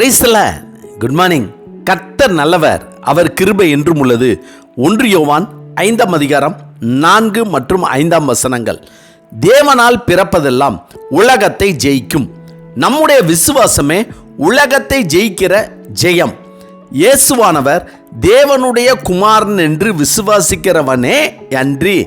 பிரைஸ்ல good morning கர்த்தர் நல்லவர். அவர் கிருபை என்றும் உள்ளது. ஒன்று யோவான் ஐந்தாம் அதிகாரம் நான்கு மற்றும் ஐந்தாம் வசனங்கள். தேவனால் பிறப்பதெல்லாம் உலகத்தை ஜெயிக்கும். நம்முடைய விசுவாசமே உலகத்தை ஜெயிக்கிற ஜெயம். இயேசுவானவர் தேவனுடைய குமாரன் என்று விசுவாசிக்கிறவனே அன்றி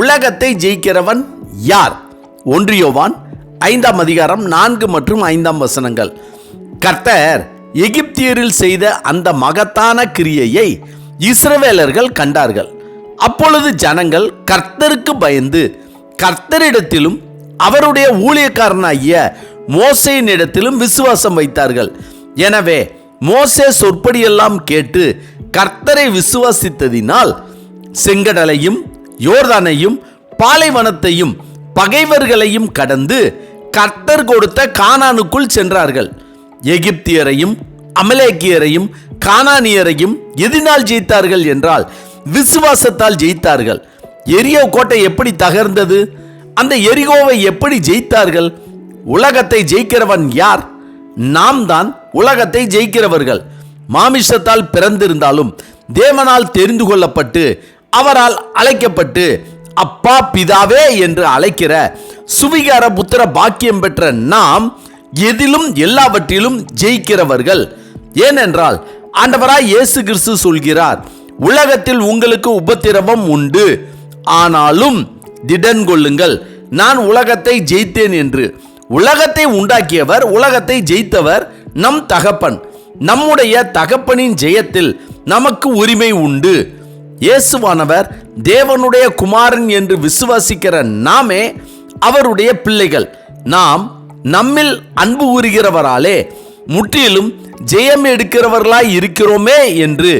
உலகத்தை ஜெயிக்கிறவன் யார்? ஒன்று யோவான் ஐந்தாம் அதிகாரம் நான்கு மற்றும் ஐந்தாம் வசனங்கள். கர்த்தர் எகிப்தியரில் செய்த அந்த மகத்தான கிரியையை இஸ்ரவேலர்கள் கண்டார்கள். அப்பொழுது ஜனங்கள் கர்த்தருக்கு பயந்து கர்த்தரிடத்திலும் அவருடைய ஊழியக்காரனாகிய மோசையினிடத்திலும் விசுவாசம் வைத்தார்கள். எனவே மோசே சொற்படியெல்லாம் கேட்டு கர்த்தரை விசுவாசித்ததினால் செங்கடலையும் யோர்தானையும் பாலைவனத்தையும் பகைவர்களையும் கடந்து கர்த்தர் கொடுத்த கானானுக்குள் சென்றார்கள். எகிப்தியரையும் அமலேக்கியரையும் கானானியரையும் எதினால் ஜெயித்தார்கள் என்றால் விசுவாசத்தால் ஜெயித்தார்கள். எரியோ கோட்டை எப்படி தகர்ந்தது? அந்த எரிகோவை எப்படி ஜெயித்தார்கள்? உலகத்தை ஜெயிக்கிறவன் யார்? நாம் தான் உலகத்தை ஜெயிக்கிறவர்கள். மாமிசத்தால் பிறந்திருந்தாலும் தேவனால் தெரிந்து கொள்ளப்பட்டு அவரால் அழைக்கப்பட்டு அப்பா பிதாவே என்று அழைக்கிற சுவிகார புத்திர பாக்கியம் பெற்ற நாம் எதிலும் எல்லாவற்றிலும் ஜெயிக்கிறவர்கள். ஏனென்றால் ஆண்டவராய் இயேசு கிறிஸ்து சொல்கிறார் உலகத்தில் உங்களுக்கு உபத்திரவம் உண்டு. ஆனாலும் திடன் கொள்ளுங்கள். நான் உலகத்தை ஜெயித்தேன் என்று. உலகத்தை உண்டாக்கியவர் உலகத்தை ஜெயித்தவர் நம் தகப்பன். நம்முடைய தகப்பனின் ஜெயத்தில் நமக்கு உரிமை உண்டு. இயேசுவானவர் தேவனுடைய குமாரன் என்று விசுவாசிக்கிற நாமே அவருடைய பிள்ளைகள். நாம் நம்மில் அன்பு கூறுகிறவராலே முற்றிலும் ஜெயம் எடுக்கிறவர்களாய் இருக்கிறோமே என்று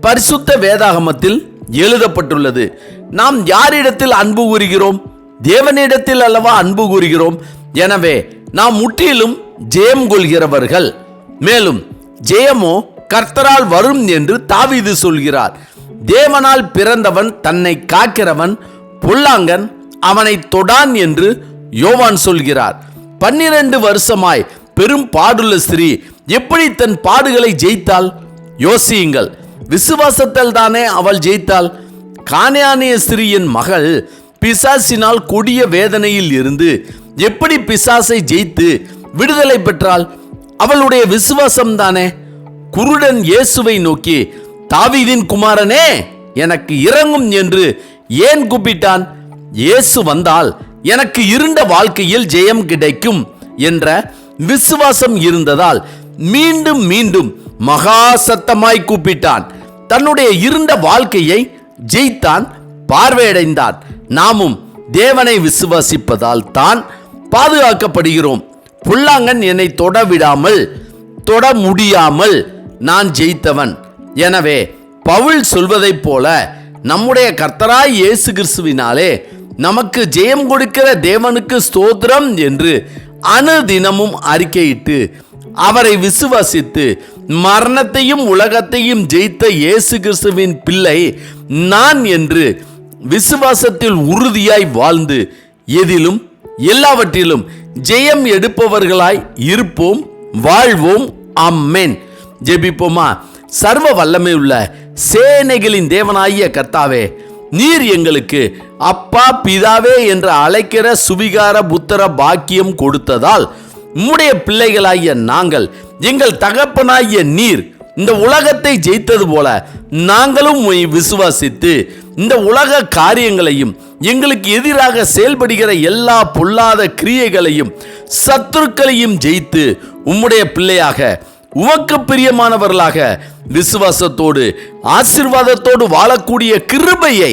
பரிசுத்த வேதாகமத்தில் எழுதப்பட்டுள்ளது. நாம் யாரிடத்தில் அன்பு கூறுகிறோம் தேவனிடத்தில் அல்லவா அன்பு கூறுகிறோம்? எனவே நாம் முற்றிலும் ஜெயம் கொள்கிறவர்கள். மேலும் ஜெயமோ கர்த்தரால் வரும் என்று தாவிது சொல்கிறார். தேவனால் பிறந்தவன் தன்னை காக்கிறவன் பொல்லாங்கன் அவனை தொடான் என்று யோவான் சொல்கிறார். பன்னிரண்டு வருஷமாய் பெரும் பாடுள்ள ஸ்திரீ எப்படி தன் பாடுகளை ஜெயித்தாள்? யோசியுங்கள். விசுவாசத்தால் தானே அவள் ஜெயித்தாள். கானியானிய ஸ்திரீயின் மகள் பிசாசினால் கொடிய வேதனையில் இருந்து எப்படி பிசாசை ஜெயித்து விடுதலை பெற்றாள்? அவளுடைய விசுவாசம் தானே? குருடன் இயேசுவை நோக்கி தாவீதின் குமாரனே எனக்கு இறங்கும் என்று ஏன் கூப்பிட்டான்? இயேசு வந்தால் எனக்கு இருண்ட வாழ்க்கையில் ஜெயம் கிடைக்கும் என்ற விசுவாசம் இருந்ததால் மீண்டும் மீண்டும் மகா சத்தமாய் கூப்பிட்டான். தன்னுடைய இருண்ட வாழ்க்கையை ஜெயித்தான் பார்வையடைந்தான். நாமும் தேவனை விசுவாசிப்பதால் தான் பாதுகாக்கப்படுகிறோம். புல்லாங்கன் என்னை தொட விடாமல் தொட முடியாமல் நான் ஜெயித்தவன். எனவே பவுல் சொல்வதைப் போல நம்முடைய கர்த்தராய் இயேசு கிறிஸ்துவினாலே நமக்கு ஜெயம் கொடுக்கிற தேவனுக்கு ஸ்தோத்திரம் என்று அனுதினமும் அறிக்கையிட்டு அவரை விசுவாசித்து மரணத்தையும் உலகத்தையும் ஜெயித்த இயேசு கிறிஸ்துவின் பிள்ளை நான் என்று விசுவாசத்தில் உறுதியாய் வாழ்ந்து எதிலும் எல்லாவற்றிலும் ஜெயம் எடுப்பவர்களாய் இருப்போம் வாழ்வோம். அம்மேன் ஜெபிப்போமா? சர்வ வல்லமை உள்ள சேனைகளின் தேவனாகிய கர்த்தாவே நீர் எங்களுக்கு அப்பா பிதாவே என்று அழைக்கிற சுவிகார புத்தர பாக்கியம் கொடுத்ததால் உம்முடைய பிள்ளைகளாகிய நாங்கள் எங்கள் தகப்பனாகிய நீர் இந்த உலகத்தை ஜெயித்தது போல நாங்களும் விசுவாசித்து இந்த உலக காரியங்களையும் எங்களுக்கு எதிராக செயல்படுகிற எல்லா பொல்லாத கிரியைகளையும் சத்துருக்களையும் ஜெயித்து உம்முடைய பிள்ளையாக உமக்கு பிரியமானவர்களாக விசுவாசத்தோடு ஆசிர்வாதத்தோடு வாழக்கூடிய கிருபையை